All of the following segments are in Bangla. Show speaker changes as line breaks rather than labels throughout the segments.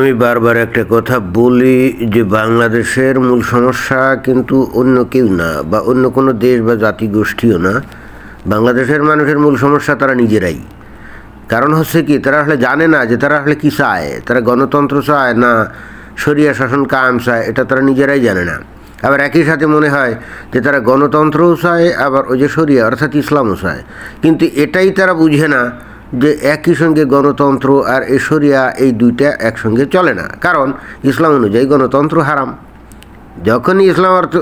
আমি বারবার একটা কথা বলি যে বাংলাদেশের মূল সমস্যা কিন্তু অন্য কেউ না বা অন্য কোনো দেশ বা জাতিগোষ্ঠীও না। বাংলাদেশের মানুষের মূল সমস্যা তারা নিজেরাই। কারণ হচ্ছে কি, তারা আসলে জানে না যে তারা আসলে কী চায়। তারা গণতন্ত্র চায় না সরিয়া শাসন কায়েম চায়, এটা তারা নিজেরাই জানে না। আবার একই সাথে মনে হয় যে তারা গণতন্ত্রও চায়, আবার ওই যে সরিয়া অর্থাৎ ইসলামও চায়। কিন্তু এটাই তারা বুঝে না যে একই সঙ্গে গণতন্ত্র আর এ সরিয়া এই দুইটা একসঙ্গে চলে না। কারণ ইসলাম অনুযায়ী গণতন্ত্র হারাম। যখনই ইসলাম অর্থ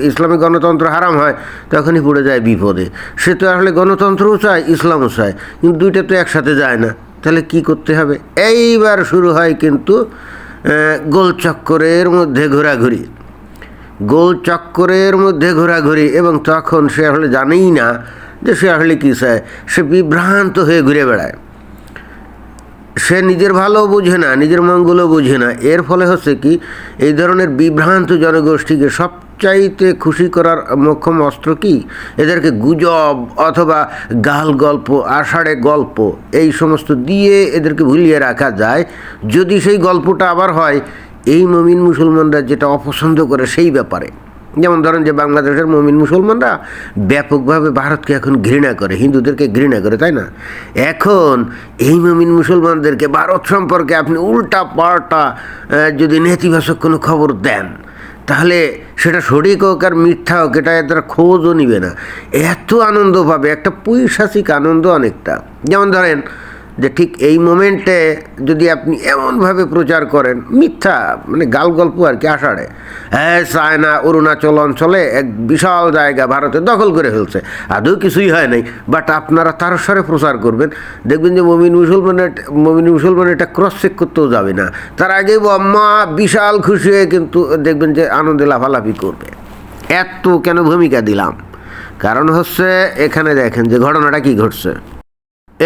ইসলামী গণতন্ত্র হারাম হয় তখনই পড়ে যায় বিপদে। সে তো আসলে গণতন্ত্রও চায় ইসলামও চায় কিন্তু দুইটা তো একসাথে যায় না। তাহলে কি করতে হবে? এইবার শুরু হয় কিন্তু আহ, গোল চক্করের মধ্যে ঘোরাঘুরি। গোল চক্করের মধ্যে ঘোরাঘুরি এবং তখন সে আসলে জানেই না যে সে আসলে কী চায়? সে বিভ্রান্ত হয়ে ঘুরে বেড়ায়। সে নিজের ভালো বোঝে না, নিজের মঙ্গলও বোঝে না। এর ফলে হচ্ছে কি, এই ধরনের বিভ্রান্ত জনগোষ্ঠীকে সবচাইতে খুশি করার মোক্ষম অস্ত্র কি? এদেরকে গুজব অথবা গাল গল্প, আষাঢ়ে গল্প, এই সমস্ত দিয়ে এদেরকে ভুলিয়ে রাখা যায়। যদি সেই গল্পটা আবার হয়, এই মমিন মুসলমানরা যেটা অপছন্দ করে সেই ব্যাপারে। যেমন ধরেন যে বাংলাদেশের মমিন মুসলমানরা ব্যাপকভাবে ভারতকে এখন ঘৃণা করে, হিন্দুদেরকে ঘৃণা করে, তাই না? এখন এই মমিন মুসলমানদেরকে ভারত সম্পর্কে আপনি উল্টা পাল্টা যদি নেতিবাচক কোনো খবর দেন, তাহলে সেটা সঠিক হোক আর মিথ্যা হোক, এটা তারা খোঁজও নিবে না। এত আনন্দ পাবে, একটা পৈশাচিক আনন্দ অনেকটা। যেমন ধরেন যে ঠিক এই মোমেন্টে যদি আপনি এমনভাবে প্রচার করেন, মিথ্যা মানে গাল গল্প আর কি আষাঢ়ে। হ্যাঁ চায়না অরুণাচল অঞ্চলে এক বিশাল জায়গা ভারতে দখল করে ফেলছে। আদৌ কিছুই হয় নাই। বাট আপনারা তার স্বরে প্রচার করবেন। দেখবেন যে মমিন মুসলমানের, মমিন মুসলমান এটা ক্রস চেক করতেও যাবে না। তার আগেই আম্মা বিশাল খুশি হয়ে কিন্তু দেখবেন যে আনন্দে লাফালাফি করবে। এত কেন ভূমিকা দিলাম? কারণ হচ্ছে এখানে দেখেন যে ঘটনাটা কি ঘটছে।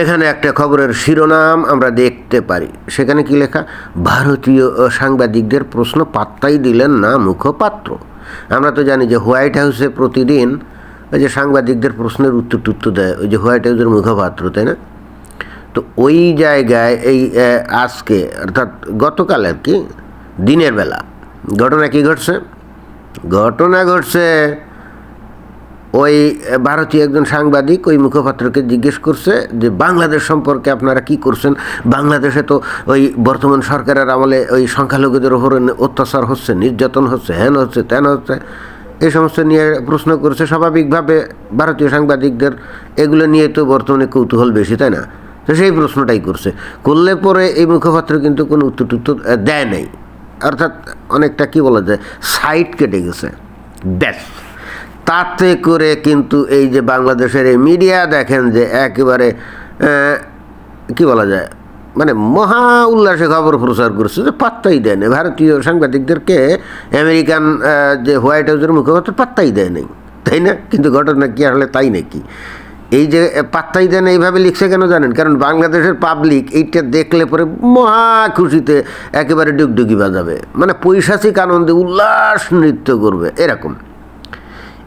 এখানে একটা খবরের শিরোনাম আমরা দেখতে পারি। সেখানে কি লেখা? ভারতীয় সাংবাদিকদের প্রশ্ন পাত্তাই দিলেন না মুখপাত্র। আমরা তো জানি যে হোয়াইট হাউসে প্রতিদিন ওই যে সাংবাদিকদের প্রশ্নের উত্তর টুত্তর দেয়, ওই যে হোয়াইট হাউসের মুখপাত্র, তাই না? তো ওই জায়গায় এই আজকে, অর্থাৎ গতকাল আর কি, দিনের বেলা, ঘটনা কি ঘটছে? ঘটনা ঘটছে ওই ভারতীয় একজন সাংবাদিক ওই মুখপাত্রকে জিজ্ঞেস করছে যে বাংলাদেশ সম্পর্কে আপনারা কি করছেন? বাংলাদেশে তো ওই বর্তমান সরকারের আমলে ওই সংখ্যালঘুদের ওপর অত্যাচার হচ্ছে, নির্যাতন হচ্ছে হ্যান হচ্ছে, তেন হচ্ছে। এই সমস্ত নিয়ে প্রশ্ন করছে। স্বাভাবিকভাবে ভারতীয় সাংবাদিকদের এগুলো নিয়ে তো বর্তমানে কৌতূহল বেশি, তাই না? তো সেই প্রশ্নটাই করছে। করলে পরে এই মুখপাত্র কিন্তু কোনো উত্তর টুত্তর দেয় নাই। অর্থাৎ অনেকটা কি বলা যায়? সাইট কেটে গেছে। ব্যাস। তাতে করে কিন্তু এই যে বাংলাদেশের এই মিডিয়া দেখেন যে একেবারে কি বলা যায় মানে মহা উল্লাসে খবর প্রচার করছে যে পাত্তাই দেয় না ভারতীয় সাংবাদিকদেরকে আমেরিকান যে হোয়াইট হাউসের মুখপাত্র পাত্তাই দেয় নাই, তাই না? কিন্তু ঘটনা কি আসলে তাই নাকি? এই যে পাত্তাই দেন এইভাবে লিখছে কেন জানেন? কারণ বাংলাদেশের পাবলিক এইটা দেখলে পরে মহা খুশিতে একেবারে ডুগডুগি বাজাবে। মানে পৈশাচিক আনন্দে উল্লাস নৃত্য করবে, এরকম।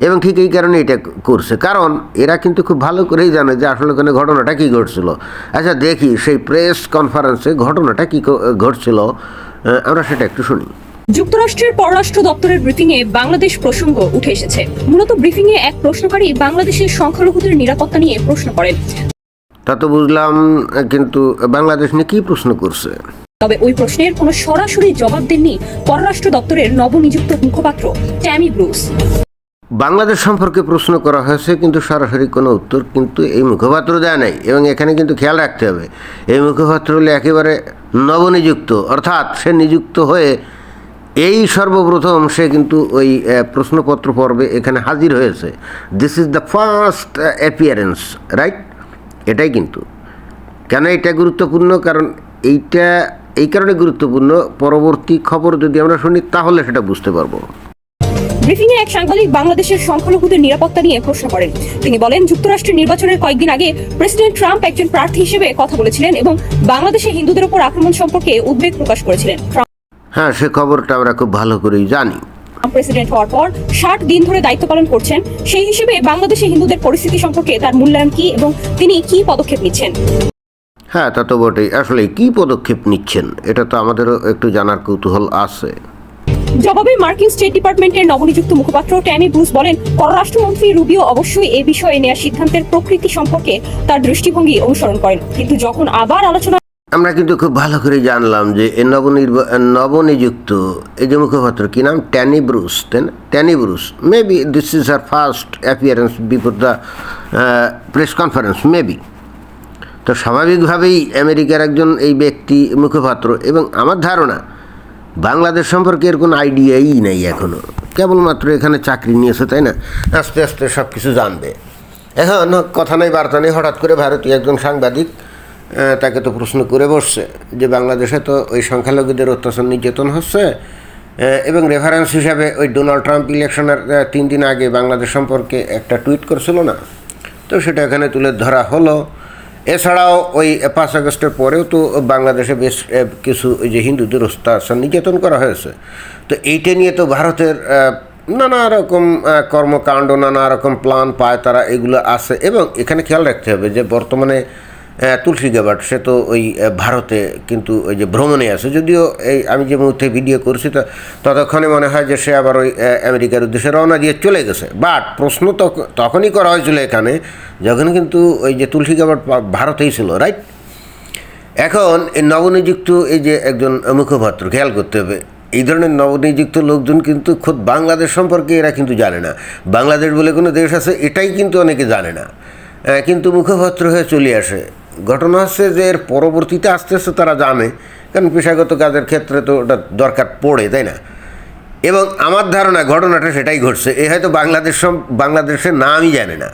এবং ঠিক এই কারণে এটা করছে। কারণ এরা কিন্তু খুব ভালো করেই জানে যে আসলে ওখানে ঘটনাটা কী ঘটছিল। আচ্ছা দেখি সেই প্রেস কনফারেন্সে ঘটনাটা কী ঘটছিল। আমরা সেটা একটু শুনি।
যুক্তরাষ্ট্রের পররাষ্ট্র দপ্তরের ব্রিফিং এ বাংলাদেশ প্রসঙ্গ উঠে এসেছে। মূলত ব্রিফিং এ এক প্রশ্নকারী বাংলাদেশের সংখ্যালঘুদের নিরাপত্তা নিয়ে প্রশ্ন করেন।
তা তো বুঝলাম কিন্তু বাংলাদেশ নিয়ে কি প্রশ্ন করছে?
তবে ওই প্রশ্নের কোনো সরাসরি জবাব দেননি পররাষ্ট্র দপ্তরের নবনিযুক্ত মুখপাত্র ট্যামি ব্রুস।
বাংলাদেশ সম্পর্কে প্রশ্ন করা হয়েছে, কিন্তু সরাসরি কোনো উত্তর কিন্তু এই মুখপাত্র দেয় নাই। এবং এখানে কিন্তু খেয়াল রাখতে হবে, এই মুখপাত্র হলে একেবারে নবনিযুক্ত, অর্থাৎ সে নিযুক্ত হয়ে এই সর্বপ্রথম সে কিন্তু ওই প্রশ্নপত্র পর্বে এখানে হাজির হয়েছে। This is the first appearance right এটাই কিন্তু। কেন এটা গুরুত্বপূর্ণ? কারণ এইটা, এই কারণে গুরুত্বপূর্ণ। পরবর্তী খবর যদি আমরা শুনি, তাহলে সেটা বুঝতে পারব।
ব্রিফিং এ এক সাংবাদিক বাংলাদেশের সংখ্যালঘুদের নিরাপত্তা নিয়ে প্রশ্ন করেন। তিনি বলেন যুক্তরাষ্ট্রের নির্বাচনের কয়েকদিন আগে প্রেসিডেন্ট ট্রাম্প একজন প্রার্থী হিসেবে কথা বলেছিলেন এবং বাংলাদেশে হিন্দুদের উপর আক্রমণ সম্পর্কে উদ্বেগ প্রকাশ করেছিলেন।
হ্যাঁ সে খবরটা আমরা খুব ভালো করেই জানি।
প্রেসিডেন্ট হওয়ার পর ষাট দিন ধরে দায়িত্ব পালন করছেন। সেই হিসেবে বাংলাদেশে হিন্দুদের পরিস্থিতি সম্পর্কে তার মূল্যায়ন কি এবং তিনি কি পদক্ষেপ নিচ্ছেন?
হ্যাঁ তা তো বটেই। আসলে কি পদক্ষেপ নিচ্ছেন এটা তো আমাদেরও একটু জানার কৌতূহল আছে।
জবাবে মার্কিন স্টেট ডিপার্টমেন্টের নবনিযুক্ত মুখপাত্র ট্যানি ব্রুস বলেন, পররাষ্ট্রমন্ত্রী রুবিও অবশ্যই এ বিষয়ে নেওয়া সিদ্ধান্তের প্রকৃতি সম্পর্কে তার দৃষ্টিভঙ্গি অনুসরণ করেন। কিন্তু যখন আবার আলোচনা
আমরা কিন্তু খুব ভালো করে জানলাম যে এই নবনির্বা নবনিযুক্ত এই যে মুখপাত্র, কী নাম? ট্যানি ব্রুস, তাই না? Tammy Bruce maybe this is her first appearance before the press conference maybe তো স্বাভাবিকভাবেই আমেরিকার একজন এই ব্যক্তি মুখপাত্র এবং আমার ধারণা বাংলাদেশ সম্পর্কে এর কোনো আইডিয়াই নেই এখনও কেবলমাত্র এখানে চাকরি নিয়েছে, তাই না? আস্তে আস্তে সব কিছু জানবে। এখন কথা নেই, বার্তা নেই, হঠাৎ করে ভারতীয় একজন সাংবাদিক তাকে তো প্রশ্ন করে বসছে যে বাংলাদেশে তো ওই সংখ্যালঘুদের অত্যাচার নির্যাতন হচ্ছে এবং রেফারেন্স হিসাবে ওই ডোনাল্ড ট্রাম্প ইলেকশনের তিন দিন আগে বাংলাদেশ সম্পর্কে একটা টুইট করছিল না? তো সেটা এখানে তুলে ধরা হলো। এছাড়াও ওই পাঁচ আগস্টের পরেও তো বাংলাদেশে বেশ কিছু যে হিন্দুদের অত্যাচার নির্যাতন করা হয়েছে। তো এইটা নিয়ে তো ভারতের নানা রকম কর্মকাণ্ড, নানা রকম প্ল্যান পায় তারা, এগুলো আছে। এবং এখানে খেয়াল রাখতে হবে যে বর্তমানে তুলসী গাবাট সে তো ওই ভারতে কিন্তু ওই যে ভ্রমণে আছে যদিও এই আমি যে মুহূর্তে ভিডিও করছি, তো ততক্ষণে মনে হয় যে সে আবার ওই আমেরিকার উদ্দেশ্যে রওনা দিয়ে চলে গেছে। বাট প্রশ্ন তখ- তখনই করা হয়েছিল এখানে, যখন কিন্তু ওই যে তুলসী গাবাট ভারতেই ছিল রাইট এখন এই নবনিযুক্ত এই যে একজন মুখপাত্র, খেয়াল করতে হবে, এই ধরনের নবনিযুক্ত লোকজন কিন্তু খোদ বাংলাদেশ সম্পর্কে এরা কিন্তু জানে না। বাংলাদেশ বলে কোনো দেশ আছে, এটাই কিন্তু অনেকে জানে না। কিন্তু মুখপাত্র হয়ে চলে আসে। ঘটনা হচ্ছে যে এর পরবর্তীতে আস্তে আস্তে তারা জানে, কারণ পেশাগত কাজের ক্ষেত্রে তো ওটা দরকার পড়ে, তাই না? এবং আমার ধারণা ঘটনাটা সেটাই ঘটছে, এ হয়তো বাংলাদেশ বাংলাদেশের নামই জানে না।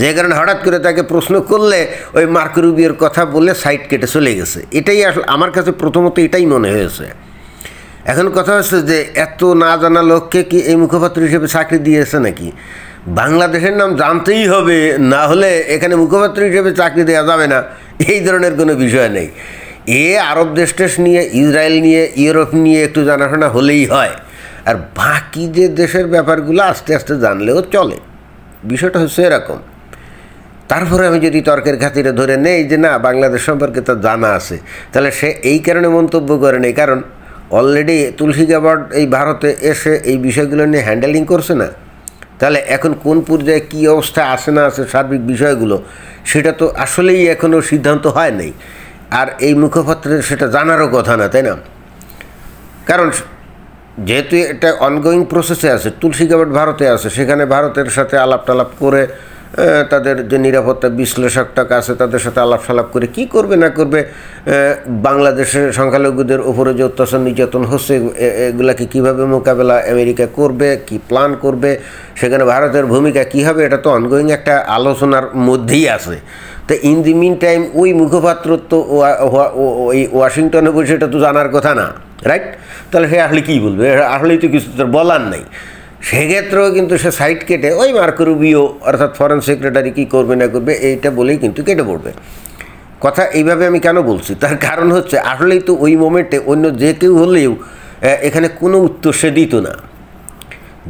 যে কারণে হঠাৎ করে তাকে প্রশ্ন করলে ওই মার্ক রুবিওর কথা বলে সাইড কেটে চলে গেছে। এটাই আসলে আমার কাছে প্রথমত এটাই মনে হয়েছে। এখন কথা হচ্ছে যে এত না জানা লোককে কি এই মুখপাত্র হিসেবে চাকরি দিয়েছে নাকি? বাংলাদেশের নাম জানতেই হবে, না হলে এখানে মুখপাত্র হিসেবে চাকরি দেওয়া যাবে না। এই ধরনের কোনো বিষয় নেই। এ আরব দেশ টেশ নিয়ে, ইসরায়েল নিয়ে, ইউরোপ নিয়ে একটু জানাশোনা হলেই হয়। আর বাকি যে দেশের ব্যাপারগুলো আস্তে আস্তে জানলেও চলে। বিষয়টা হচ্ছে এরকম। তারপরে আমি যদি তর্কের খাতিরে ধরে নেই যে না, বাংলাদেশ সম্পর্কে তার জানা আছে। তাহলে সে এই কারণে মন্তব্য করে নেই। কারণ অলরেডি তুলসী গাবার্ড এই ভারতে এসে এই বিষয়গুলো নিয়ে হ্যান্ডেলিং করছে না। তাহলে এখন কোন পর্যায়ে কী অবস্থা আসে না আছে সার্বিক বিষয়গুলো, সেটা তো আসলেই এখনও সিদ্ধান্ত হয় নাই। আর এই মুখপাত্রের সেটা জানারও কথা না, তাই না? কারণ যেহেতু এটা অনগোয়িং প্রসেসে আছে, তুলসী গাবেট ভারতে আছে, সেখানে ভারতের সাথে আলাপ টালাপ করে তাদের যে নিরাপত্তা বিশ্লেষকটা আছে, তাদের সাথে আলাপ সালাপ করে কি করবে, না করবে বাংলাদেশের সংখ্যালঘুদের উপরে যে অত্যাচার, নির্যাতন হচ্ছে এগুলাকে কীভাবে মোকাবেলা আমেরিকা করবে, কি প্ল্যান করবে, সেখানে ভারতের ভূমিকা কী হবে, এটা তো অনগোয়িং একটা আলোচনার মধ্যেই আছে। তো ইন দি মিন টাইম ওই মুখপাত্র তো ওই ওয়াশিংটনে বসে এটা তো জানার কথা না রাইট তাহলে সে আসলে কী বলবে? আসলেই তো কিছু তার বলার নেই। সেক্ষেত্রেও কিন্তু সে সাইড কেটে, ওই মার্কো রুবিও অর্থাৎ ফরেন সেক্রেটারি কী করবে না করবে, এইটা বলেই কিন্তু কেটে পড়বে। কথা এইভাবে আমি কেন বলছি? তার কারণ হচ্ছে, আসলেই তো ওই মোমেন্টে অন্য যে কেউ হলেও এখানে কোনো উত্তর সে দিত না।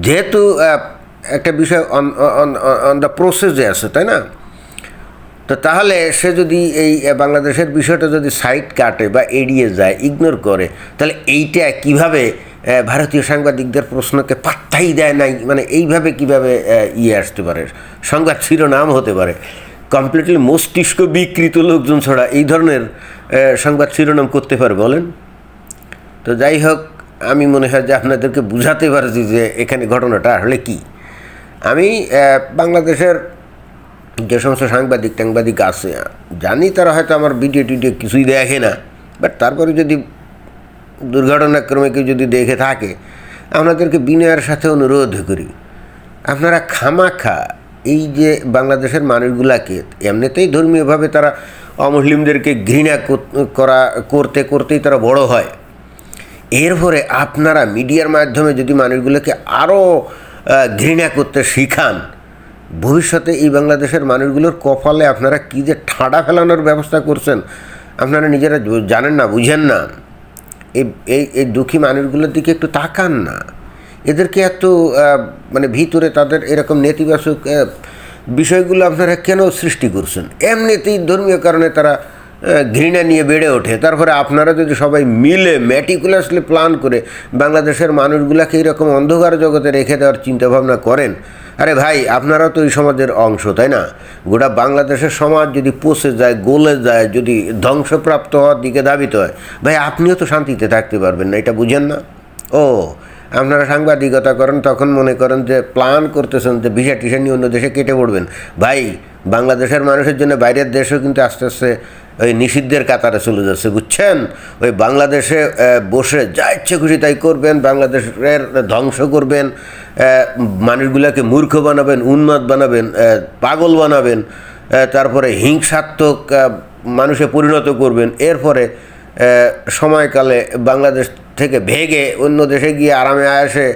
যেহেতু একটা বিষয় অন অন দ্য প্রসেসে আছে, তাই না? তো তাহলে সে যদি এই বাংলাদেশের বিষয়টা যদি সাইড কাটে বা এড়িয়ে যায় ইগনোর করে, তাহলে এইটা কীভাবে ভারতীয় সাংবাদিকদের প্রশ্নকে পাত্তাই দেয় নাই। মানে এইভাবে কীভাবে ইয়ে আসতে পারে? সংবাদ শিরোনাম হতে পারে। কমপ্লিটলি মস্তিষ্ক বিকৃত লোকজন ছাড়া এই ধরনের সংবাদ শিরোনাম করতে পারে, বলেন? তো যাই হোক, আমি মনে হয় যে আপনাদেরকে বুঝাতে পারছি যে এখানে ঘটনাটা আসলে কী। আমি বাংলাদেশের যে সমস্ত সাংবাদিক টাংবাদিক আছে, জানি তারা হয়তো আমার ভিডিও টিডিও কিছুই দেখে না বাট তারপরে যদি দুর্ঘটনাক্রমে কেউ যদি দেখে থাকে আপনাদেরকে বিনয়ের সাথে অনুরোধ করি। আপনারা খামাখা, এই যে বাংলাদেশের মানুষগুলাকে এমনিতেই ধর্মীয়ভাবে তারা অমুসলিমদেরকে ঘৃণা করা করতে, করতেই তারা বড় হয়। এরপরে আপনারা মিডিয়ার মাধ্যমে যদি মানুষগুলোকে আরও ঘৃণা করতে শিখান, ভবিষ্যতে এই বাংলাদেশের মানুষগুলোর কপালে আপনারা কী যে ঠাঁডা ফেলানোর ব্যবস্থা করছেন, আপনারা নিজেরা জানেন না, বুঝেন না। এই এই দুঃখী মানুষগুলোর দিকে একটু তাকান না। এদেরকে এত মানে ভিতরে তাদের এরকম নেতিবাচক বিষয়গুলো আপনারা কেন সৃষ্টি করছেন? এমনিতেই ধর্মীয় কারণে তারা ঘৃণা নিয়ে বেড়ে ওঠে। তারপরে আপনারা যদি সবাই মিলে ম্যাটিকুলাসলি প্ল্যান করে বাংলাদেশের মানুষগুলাকে এরকম অন্ধকার জগতে রেখে দেওয়ার চিন্তাভাবনা করেন আরে ভাই, আপনারা তো এই সমাজের অংশ, তাই না? গোটা বাংলাদেশের সমাজ যদি পচে যায়, গলে যায়, যদি ধ্বংসপ্রাপ্ত হওয়ার দিকে ধাবিত হয়, ভাই, আপনিও তো শান্তিতে থাকতে পারবেন না, এটা বুঝেন না? ও, আপনারা সাংবাদিকতা করেন তখন মনে করেন যে প্ল্যান করতেছেন যে ভিসা টিসা নিয়ে অন্য দেশে কেটে পড়বেন। ভাই, বাংলাদেশের মানুষের জন্য বাইরের দেশেও কিন্তু আস্তে আস্তে ওই নিষিদ্ধের কাতারে চলে যাচ্ছে, বুঝছেন? ওই বাংলাদেশে বসে যা ইচ্ছে খুশি তাই করবেন, বাংলাদেশের ধ্বংস করবেন মানুষগুলোকে মূর্খ বানাবেন, উন্মাদ বানাবেন পাগল বানাবেন তারপরে হিংসাত্মক মানুষে পরিণত করবেন। এরপরে সময়কালে বাংলাদেশ থেকে ভেগে অন্য দেশে গিয়ে আরামে আয়াসে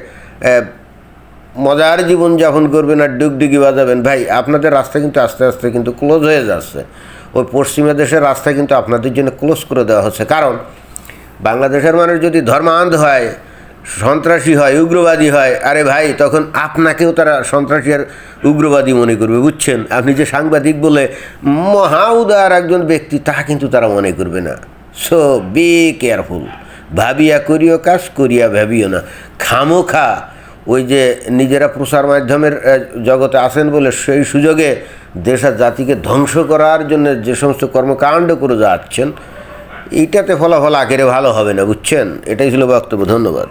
মজার জীবন যাপন করবেন আর ডুগডুগি বাজাবেন। ভাই, আপনাদের রাস্তা কিন্তু আস্তে আস্তে কিন্তু ক্লোজ হয়ে যাচ্ছে। ওই পশ্চিমা দেশের রাস্তা কিন্তু আপনাদের জন্য ক্লোজ করে দেওয়া হচ্ছে। কারণ বাংলাদেশের মানুষ যদি ধর্মান্ধ হয়, সন্ত্রাসী হয়, উগ্রবাদী হয়, আরে ভাই, তখন আপনাকেও তারা সন্ত্রাসী আর উগ্রবাদী মনে করবে, বুঝছেন? আপনি যে সাংবাদিক বলে মহা উদার একজন ব্যক্তি, তা কিন্তু তারা মনে করবে না। সো বি কেয়ারফুল ভাবিয়া করিও কাজ, করিয়া ভাবিও না। খামোখা, ওই যে নিজেরা প্রচার মাধ্যমের জগতে আসেন বলে সেই সুযোগে দেশ আর জাতিকে ধ্বংস করার জন্য যে সমস্ত কর্মকাণ্ড করে যাচ্ছেন, এইটাতে ফলাফল আকারে ভালো হবে না, বুঝছেন? এটাই ছিল বক্তব্য, ধন্যবাদ।